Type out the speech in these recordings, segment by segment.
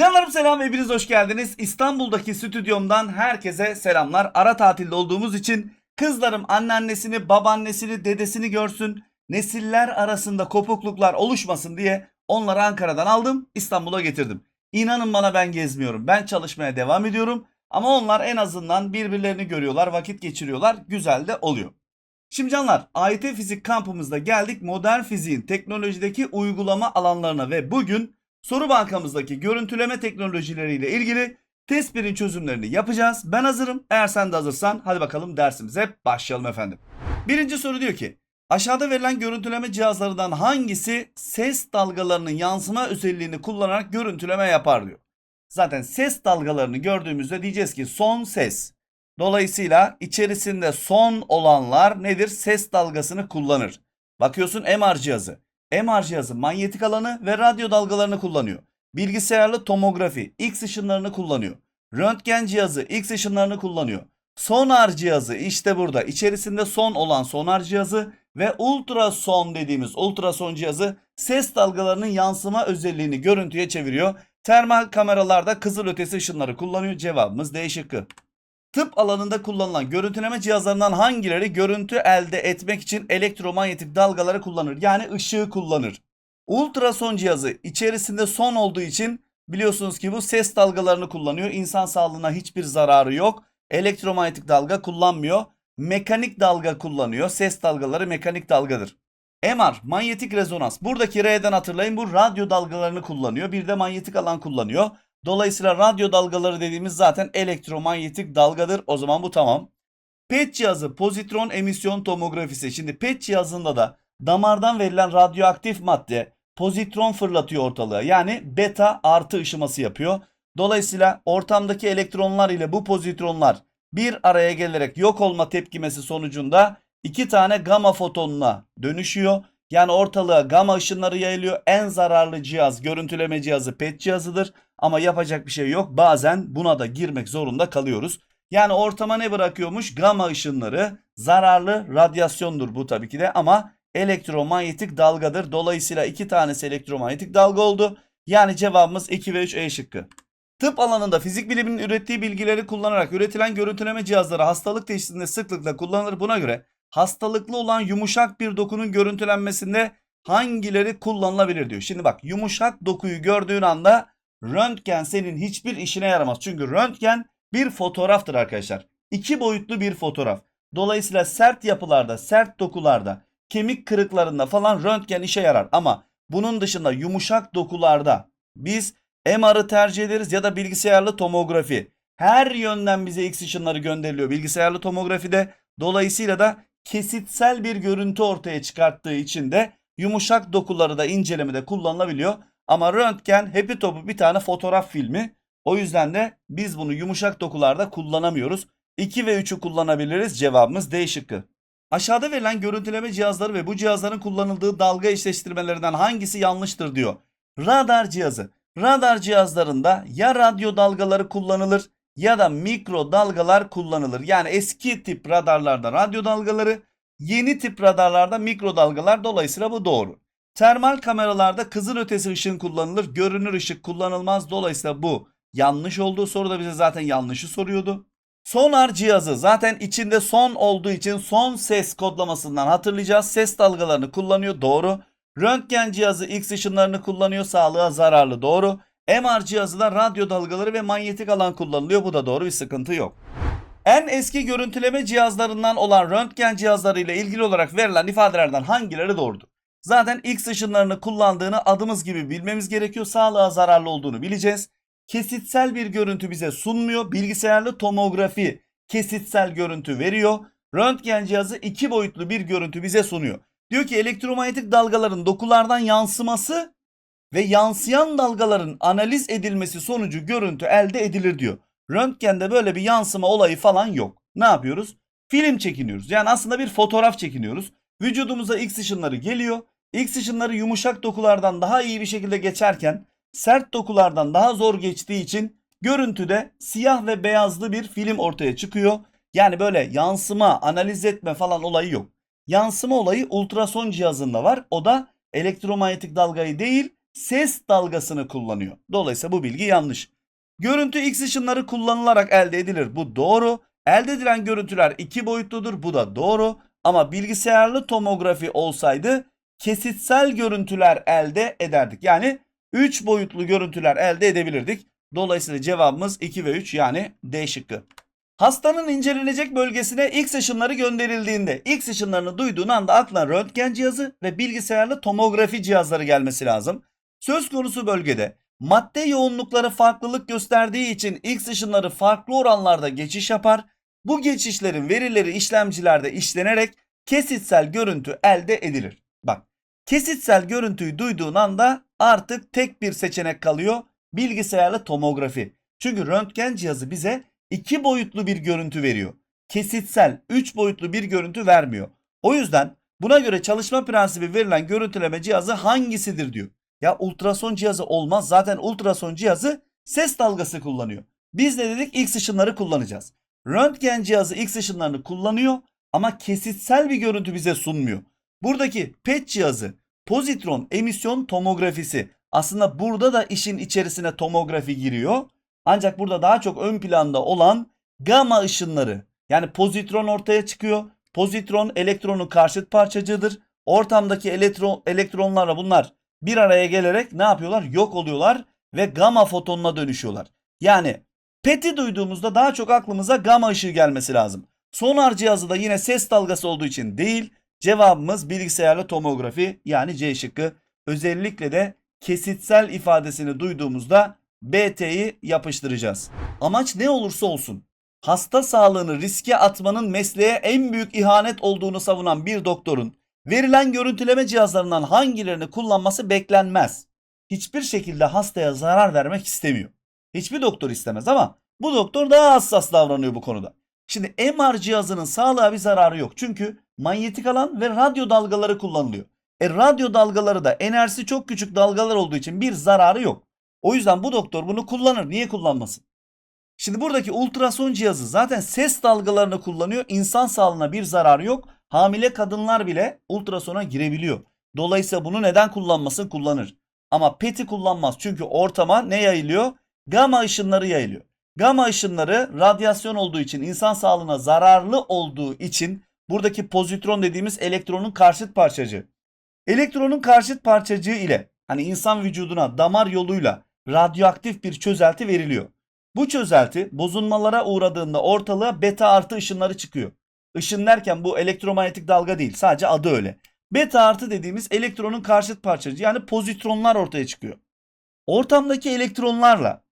Canlarım selam hepiniz hoş geldiniz. İstanbul'daki stüdyomdan herkese selamlar. Ara tatilde olduğumuz için kızlarım anneannesini, babaannesini, dedesini görsün. Nesiller arasında kopukluklar oluşmasın diye onları Ankara'dan aldım, İstanbul'a getirdim. İnanın bana ben gezmiyorum. Ben çalışmaya devam ediyorum. Ama onlar en azından birbirlerini görüyorlar, vakit geçiriyorlar. Güzel de oluyor. Şimdi canlar AYT Fizik kampımızda geldik modern fiziğin teknolojideki uygulama alanlarına ve bugün soru bankamızdaki görüntüleme teknolojileriyle ilgili test 1'in çözümlerini yapacağız. Ben hazırım. Eğer sen de hazırsan hadi bakalım dersimize başlayalım efendim. Birinci soru diyor ki aşağıda verilen görüntüleme cihazlarından hangisi ses dalgalarının yansıma özelliğini kullanarak görüntüleme yapar diyor. Zaten ses dalgalarını gördüğümüzde diyeceğiz ki son ses. Dolayısıyla içerisinde son olanlar nedir? Ses dalgasını kullanır. Bakıyorsun MR cihazı. MR cihazı manyetik alanı ve radyo dalgalarını kullanıyor. Bilgisayarlı tomografi X ışınlarını kullanıyor. Röntgen cihazı X ışınlarını kullanıyor. Sonar cihazı işte burada. İçerisinde son olan sonar cihazı ve ultrason dediğimiz ultrason cihazı ses dalgalarının yansıma özelliğini görüntüye çeviriyor. Termal kameralarda kızılötesi ışınları kullanıyor. Cevabımız D şıkkı. Tıp alanında kullanılan görüntüleme cihazlarından hangileri görüntü elde etmek için elektromanyetik dalgaları kullanır? Yani ışığı kullanır. Ultrason cihazı içerisinde son olduğu için biliyorsunuz ki bu ses dalgalarını kullanıyor. İnsan sağlığına hiçbir zararı yok. Elektromanyetik dalga kullanmıyor. Mekanik dalga kullanıyor. Ses dalgaları mekanik dalgadır. MR, manyetik rezonans. Buradaki R'den hatırlayın bu radyo dalgalarını kullanıyor. Bir de manyetik alan kullanıyor. Dolayısıyla radyo dalgaları dediğimiz zaten elektromanyetik dalgadır. O zaman bu tamam. PET cihazı pozitron emisyon tomografisi. Şimdi PET cihazında da damardan verilen radyoaktif madde pozitron fırlatıyor ortalığa. Yani beta artı ışıması yapıyor. Dolayısıyla ortamdaki elektronlar ile bu pozitronlar bir araya gelerek yok olma tepkimesi sonucunda iki tane gamma fotonuna dönüşüyor. Yani ortalığa gamma ışınları yayılıyor. En zararlı cihaz görüntüleme cihazı PET cihazıdır. Ama yapacak bir şey yok. Bazen buna da girmek zorunda kalıyoruz. Yani ortama ne bırakıyormuş? Gamma ışınları zararlı radyasyondur bu tabii ki de ama elektromanyetik dalgadır. Dolayısıyla iki tanesi elektromanyetik dalga oldu. Yani cevabımız 2 ve 3 E şıkkı. Tıp alanında fizik biliminin ürettiği bilgileri kullanarak üretilen görüntüleme cihazları hastalık teşhisinde sıklıkla kullanılır. Buna göre hastalıklı olan yumuşak bir dokunun görüntülenmesinde hangileri kullanılabilir diyor. Şimdi bak yumuşak dokuyu gördüğün anda röntgen senin hiçbir işine yaramaz. Çünkü röntgen bir fotoğraftır arkadaşlar. İki boyutlu bir fotoğraf. Dolayısıyla sert yapılarda, sert dokularda, kemik kırıklarında falan röntgen işe yarar. Ama bunun dışında yumuşak dokularda biz MR'ı tercih ederiz ya da bilgisayarlı tomografi. Her yönden bize X ışınları gönderiliyor bilgisayarlı tomografide. Dolayısıyla da kesitsel bir görüntü ortaya çıkarttığı için de yumuşak dokuları da incelemede kullanılabiliyor. Ama röntgen hepi topu bir tane fotoğraf filmi. O yüzden de biz bunu yumuşak dokularda kullanamıyoruz. 2 ve 3'ü kullanabiliriz. Cevabımız D şıkkı. Aşağıda verilen görüntüleme cihazları ve bu cihazların kullanıldığı dalga eşleştirmelerinden hangisi yanlıştır diyor. Radar cihazı. Radar cihazlarında ya radyo dalgaları kullanılır ya da mikro dalgalar kullanılır. Yani eski tip radarlarda radyo dalgaları, yeni tip radarlarda mikro dalgalar dolayısıyla bu doğru. Termal kameralarda kızılötesi ışın kullanılır, görünür ışık kullanılmaz. Dolayısıyla bu yanlış olduğu soruda bize zaten yanlışı soruyordu. Sonar cihazı zaten içinde son olduğu için son ses kodlamasından hatırlayacağız. Ses dalgalarını kullanıyor doğru. Röntgen cihazı X ışınlarını kullanıyor sağlığa zararlı doğru. MR cihazı da radyo dalgaları ve manyetik alan kullanılıyor bu da doğru bir sıkıntı yok. En eski görüntüleme cihazlarından olan röntgen cihazları ile ilgili olarak verilen ifadelerden hangileri doğrudur? Zaten X ışınlarını kullandığını adımız gibi bilmemiz gerekiyor. Sağlığa zararlı olduğunu bileceğiz. Kesitsel bir görüntü bize sunmuyor. Bilgisayarlı tomografi kesitsel görüntü veriyor. Röntgen cihazı iki boyutlu bir görüntü bize sunuyor. Diyor ki elektromanyetik dalgaların dokulardan yansıması ve yansıyan dalgaların analiz edilmesi sonucu görüntü elde edilir diyor. Röntgende böyle bir yansıma olayı falan yok. Ne yapıyoruz? Film çekiniyoruz. Yani aslında bir fotoğraf çekiniyoruz. Vücudumuza X ışınları geliyor. X ışınları yumuşak dokulardan daha iyi bir şekilde geçerken sert dokulardan daha zor geçtiği için görüntüde siyah ve beyazlı bir film ortaya çıkıyor. Yani böyle yansıma, analiz etme falan olayı yok. Yansıma olayı ultrason cihazında var. O da elektromanyetik dalgayı değil ses dalgasını kullanıyor. Dolayısıyla bu bilgi yanlış. Görüntü X ışınları kullanılarak elde edilir. Bu doğru. Elde edilen görüntüler iki boyutludur. Bu da doğru. Ama bilgisayarlı tomografi olsaydı kesitsel görüntüler elde ederdik. Yani 3 boyutlu görüntüler elde edebilirdik. Dolayısıyla cevabımız 2 ve 3 yani D şıkkı. Hastanın incelenecek bölgesine X ışınları gönderildiğinde X ışınlarını duyduğun anda aklına röntgen cihazı ve bilgisayarlı tomografi cihazları gelmesi lazım. Söz konusu bölgede madde yoğunlukları farklılık gösterdiği için X ışınları farklı oranlarda geçiş yapar. Bu geçişlerin verileri işlemcilerde işlenerek kesitsel görüntü elde edilir. Bak kesitsel görüntüyü duyduğun anda artık tek bir seçenek kalıyor bilgisayarlı tomografi. Çünkü röntgen cihazı bize iki boyutlu bir görüntü veriyor. Kesitsel, üç boyutlu bir görüntü vermiyor. O yüzden buna göre çalışma prensibi verilen görüntüleme cihazı hangisidir diyor. Ya ultrason cihazı olmaz. Zaten ultrason cihazı ses dalgası kullanıyor. Biz de dedik X ışınları kullanacağız. Röntgen cihazı X ışınlarını kullanıyor ama kesitsel bir görüntü bize sunmuyor. Buradaki PET cihazı pozitron emisyon tomografisi aslında burada da işin içerisine tomografi giriyor. Ancak burada daha çok ön planda olan gamma ışınları yani pozitron ortaya çıkıyor. Pozitron elektronun karşıt parçacığıdır. Ortamdaki elektron, elektronlarla bunlar bir araya gelerek ne yapıyorlar? Yok oluyorlar ve gamma fotonuna dönüşüyorlar. Yani PET'i duyduğumuzda daha çok aklımıza gamma ışığı gelmesi lazım. Sonar cihazı da yine ses dalgası olduğu için değil. Cevabımız bilgisayarlı tomografi yani C şıkkı. Özellikle de kesitsel ifadesini duyduğumuzda BT'yi yapıştıracağız. Amaç ne olursa olsun hasta sağlığını riske atmanın mesleğe en büyük ihanet olduğunu savunan bir doktorun verilen görüntüleme cihazlarından hangilerini kullanması beklenmez. Hiçbir şekilde hastaya zarar vermek istemiyor. Hiçbir doktor istemez ama bu doktor daha hassas davranıyor bu konuda. Şimdi MR cihazının sağlığa bir zararı yok. Çünkü manyetik alan ve radyo dalgaları kullanılıyor. E radyo dalgaları da enerjisi çok küçük dalgalar olduğu için bir zararı yok. O yüzden bu doktor bunu kullanır. Niye kullanmasın? Şimdi buradaki ultrason cihazı zaten ses dalgalarını kullanıyor. İnsan sağlığına bir zararı yok. Hamile kadınlar bile ultrasona girebiliyor. Dolayısıyla bunu neden kullanmasın? Kullanır. Ama PET'i kullanmaz. Çünkü ortama ne yayılıyor? Gama ışınları yayılıyor. Gama ışınları radyasyon olduğu için, insan sağlığına zararlı olduğu için buradaki pozitron dediğimiz elektronun karşıt parçacığı. Elektronun karşıt parçacığı ile hani insan vücuduna damar yoluyla radyoaktif bir çözelti veriliyor. Bu çözelti bozulmalara uğradığında ortalığa beta artı ışınları çıkıyor. Işın derken bu elektromanyetik dalga değil sadece adı öyle. Beta artı dediğimiz elektronun karşıt parçacığı yani pozitronlar ortaya çıkıyor. Ortamdaki elektronlarla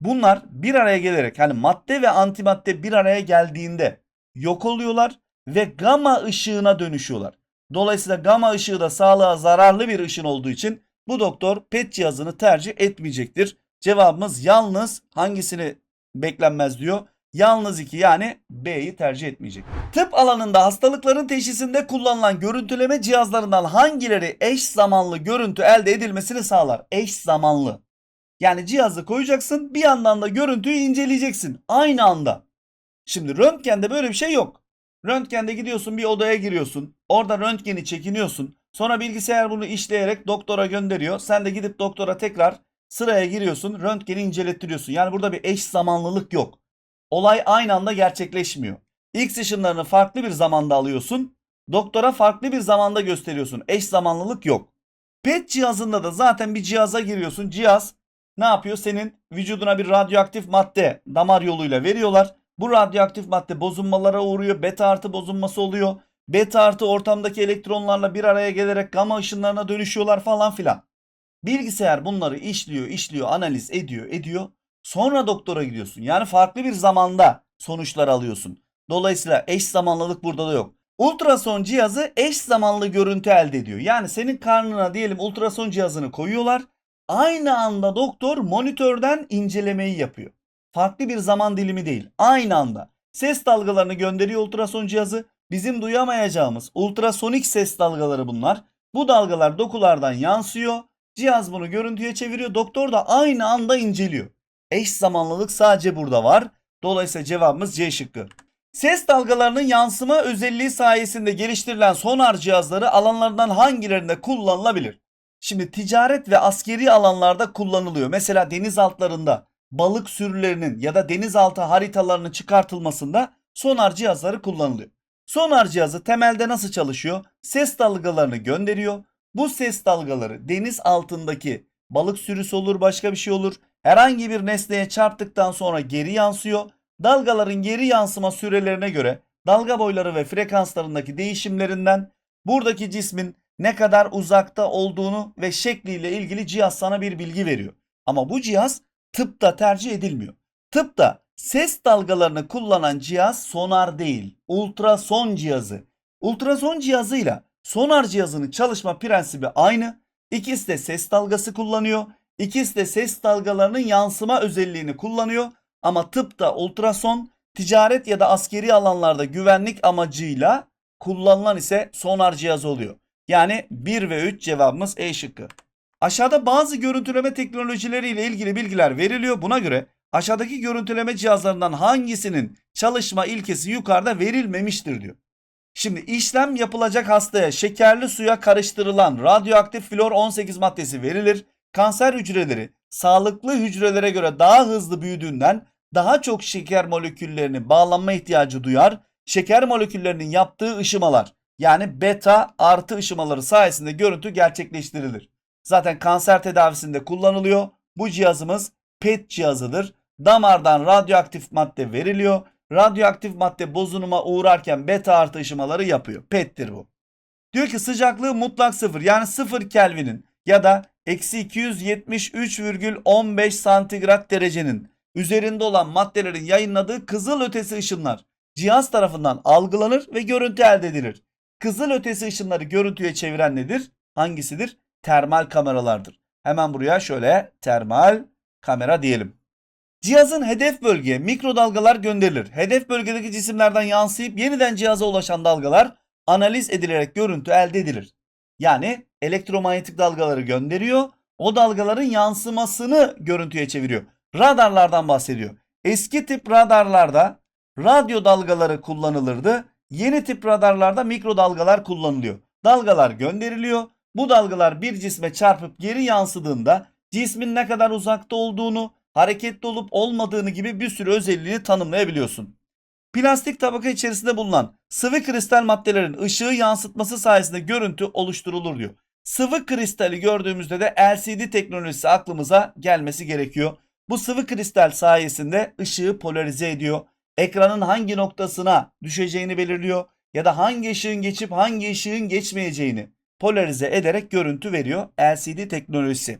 bunlar bir araya gelerek hani madde ve antimadde bir araya geldiğinde yok oluyorlar ve gamma ışığına dönüşüyorlar. Dolayısıyla gamma ışığı da sağlığa zararlı bir ışın olduğu için bu doktor PET cihazını tercih etmeyecektir. Cevabımız yalnız hangisini beklenmez diyor. Yalnız 2 yani B'yi tercih etmeyecek. Tıp alanında hastalıkların teşhisinde kullanılan görüntüleme cihazlarından hangileri eş zamanlı görüntü elde edilmesini sağlar? Eş zamanlı. Yani cihazı koyacaksın bir yandan da görüntüyü inceleyeceksin aynı anda. Şimdi röntgende böyle bir şey yok. Röntgende gidiyorsun bir odaya giriyorsun. Orada röntgeni çekiniyorsun. Sonra bilgisayar bunu işleyerek doktora gönderiyor. Sen de gidip doktora tekrar sıraya giriyorsun. Röntgeni incelettiriyorsun. Yani burada bir eş zamanlılık yok. Olay aynı anda gerçekleşmiyor. X ışınlarını farklı bir zamanda alıyorsun. Doktora farklı bir zamanda gösteriyorsun. Eş zamanlılık yok. PET cihazında da zaten bir cihaza giriyorsun. Cihaz ne yapıyor? Senin vücuduna bir radyoaktif madde damar yoluyla veriyorlar. Bu radyoaktif madde bozulmalara uğruyor. Beta artı bozulması oluyor. Beta artı ortamdaki elektronlarla bir araya gelerek gamma ışınlarına dönüşüyorlar falan filan. Bilgisayar bunları işliyor, işliyor, analiz ediyor, ediyor. Sonra doktora gidiyorsun. Yani farklı bir zamanda sonuçlar alıyorsun. Dolayısıyla eş zamanlılık burada da yok. Ultrason cihazı eş zamanlı görüntü elde ediyor. Yani senin karnına diyelim ultrason cihazını koyuyorlar. Aynı anda doktor monitörden incelemeyi yapıyor. Farklı bir zaman dilimi değil. Aynı anda. Ses dalgalarını gönderiyor ultrason cihazı. Bizim duyamayacağımız ultrasonik ses dalgaları bunlar. Bu dalgalar dokulardan yansıyor. Cihaz bunu görüntüye çeviriyor. Doktor da aynı anda inceliyor. Eş zamanlılık sadece burada var. Dolayısıyla cevabımız C şıkkı. Ses dalgalarının yansıma özelliği sayesinde geliştirilen sonar cihazları alanlarından hangilerinde kullanılabilir? Şimdi ticaret ve askeri alanlarda kullanılıyor. Mesela deniz altlarında balık sürülerinin ya da denizaltı haritalarının çıkartılmasında sonar cihazları kullanılıyor. Sonar cihazı temelde nasıl çalışıyor? Ses dalgalarını gönderiyor. Bu ses dalgaları deniz altındaki balık sürüsü olur başka bir şey olur. Herhangi bir nesneye çarptıktan sonra geri yansıyor. Dalgaların geri yansıma sürelerine göre dalga boyları ve frekanslarındaki değişimlerinden buradaki cismin ne kadar uzakta olduğunu ve şekliyle ilgili cihaz sana bir bilgi veriyor. Ama bu cihaz tıpta tercih edilmiyor. Tıpta ses dalgalarını kullanan cihaz sonar değil, ultrason cihazı. Ultrason cihazıyla sonar cihazının çalışma prensibi aynı. İkisi de ses dalgası kullanıyor. İkisi de ses dalgalarının yansıma özelliğini kullanıyor. Ama tıpta ultrason, ticaret ya da askeri alanlarda güvenlik amacıyla kullanılan ise sonar cihazı oluyor. Yani 1 ve 3 cevabımız E şıkkı. Aşağıda bazı görüntüleme teknolojileri ile ilgili bilgiler veriliyor. Buna göre aşağıdaki görüntüleme cihazlarından hangisinin çalışma ilkesi yukarıda verilmemiştir diyor. Şimdi işlem yapılacak hastaya şekerli suya karıştırılan radyoaktif flor 18 maddesi verilir. Kanser hücreleri sağlıklı hücrelere göre daha hızlı büyüdüğünden daha çok şeker moleküllerini bağlanma ihtiyacı duyar. Şeker moleküllerinin yaptığı ışımalar yani beta artı ışımaları sayesinde görüntü gerçekleştirilir. Zaten kanser tedavisinde kullanılıyor. Bu cihazımız PET cihazıdır. Damardan radyoaktif madde veriliyor. Radyoaktif madde bozunuma uğrarken beta artı ışımaları yapıyor. PET'tir bu. Diyor ki sıcaklığı mutlak sıfır yani sıfır Kelvin'in ya da eksi 273,15 santigrat derecenin üzerinde olan maddelerin yayınladığı kızıl ötesi ışınlar cihaz tarafından algılanır ve görüntü elde edilir. Kızıl ötesi ışınları görüntüye çeviren nedir? Hangisidir? Termal kameralardır. Hemen buraya şöyle termal kamera diyelim. Cihazın hedef bölgeye mikrodalgalar gönderilir. Hedef bölgedeki cisimlerden yansıyıp yeniden cihaza ulaşan dalgalar analiz edilerek görüntü elde edilir. Yani elektromanyetik dalgaları gönderiyor. O dalgaların yansımasını görüntüye çeviriyor. Radarlardan bahsediyor. Eski tip radarlarda radyo dalgaları kullanılırdı. Yeni tip radarlarda mikrodalgalar kullanılıyor. Dalgalar gönderiliyor. Bu dalgalar bir cisme çarpıp geri yansıdığında cismin ne kadar uzakta olduğunu, hareketli olup olmadığını gibi bir sürü özelliğini tanımlayabiliyorsun. Plastik tabaka içerisinde bulunan sıvı kristal maddelerin ışığı yansıtması sayesinde görüntü oluşturulur diyor. Sıvı kristali gördüğümüzde de LCD teknolojisi aklımıza gelmesi gerekiyor. Bu sıvı kristal sayesinde ışığı polarize ediyor. Ekranın hangi noktasına düşeceğini belirliyor ya da hangi ışığın geçip hangi ışığın geçmeyeceğini polarize ederek görüntü veriyor LCD teknolojisi.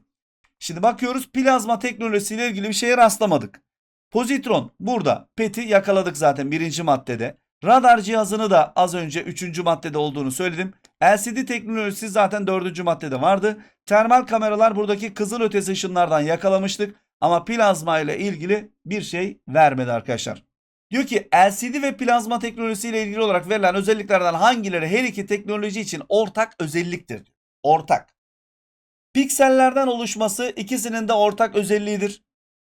Şimdi bakıyoruz plazma teknolojisiyle ilgili bir şeye rastlamadık. Pozitron burada. PET'i yakaladık zaten birinci maddede. Radar cihazını da az önce üçüncü maddede olduğunu söyledim. LCD teknolojisi zaten dördüncü maddede vardı. Termal kameralar buradaki kızıl ötesi ışınlardan yakalamıştık. Ama plazma ile ilgili bir şey vermedi arkadaşlar. Diyor ki LCD ve plazma teknolojisiyle ilgili olarak verilen özelliklerden hangileri her iki teknoloji için ortak özelliktir? Ortak. Piksellerden oluşması ikisinin de ortak özelliğidir.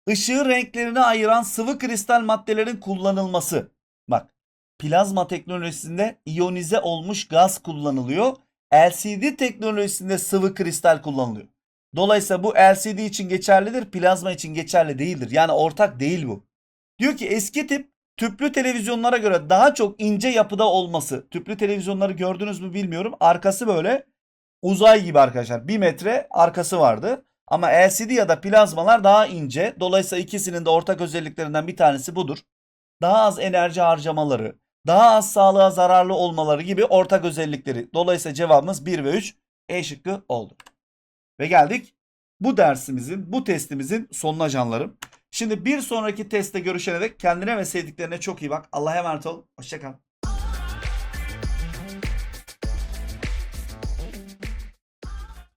Işığı renklerine ayıran sıvı kristal maddelerin kullanılması. Bak plazma teknolojisinde iyonize olmuş gaz kullanılıyor. LCD teknolojisinde sıvı kristal kullanılıyor. Dolayısıyla bu LCD için geçerlidir, plazma için geçerli değildir. Yani ortak değil bu. Diyor ki eski tip tüplü televizyonlara göre daha çok ince yapıda olması. Tüplü televizyonları gördünüz mü bilmiyorum. Arkası böyle uzay gibi arkadaşlar. 1 metre arkası vardı. Ama LCD ya da plazmalar daha ince. Dolayısıyla ikisinin de ortak özelliklerinden bir tanesi budur. Daha az enerji harcamaları, daha az sağlığa zararlı olmaları gibi ortak özellikleri. Dolayısıyla cevabımız 1 ve 3 E şıkkı oldu. Ve geldik bu dersimizin, bu testimizin sonuna canlarım. Şimdi bir sonraki testte görüşene dek kendine ve sevdiklerine çok iyi bak. Allah'a emanet ol. Hoşçakal.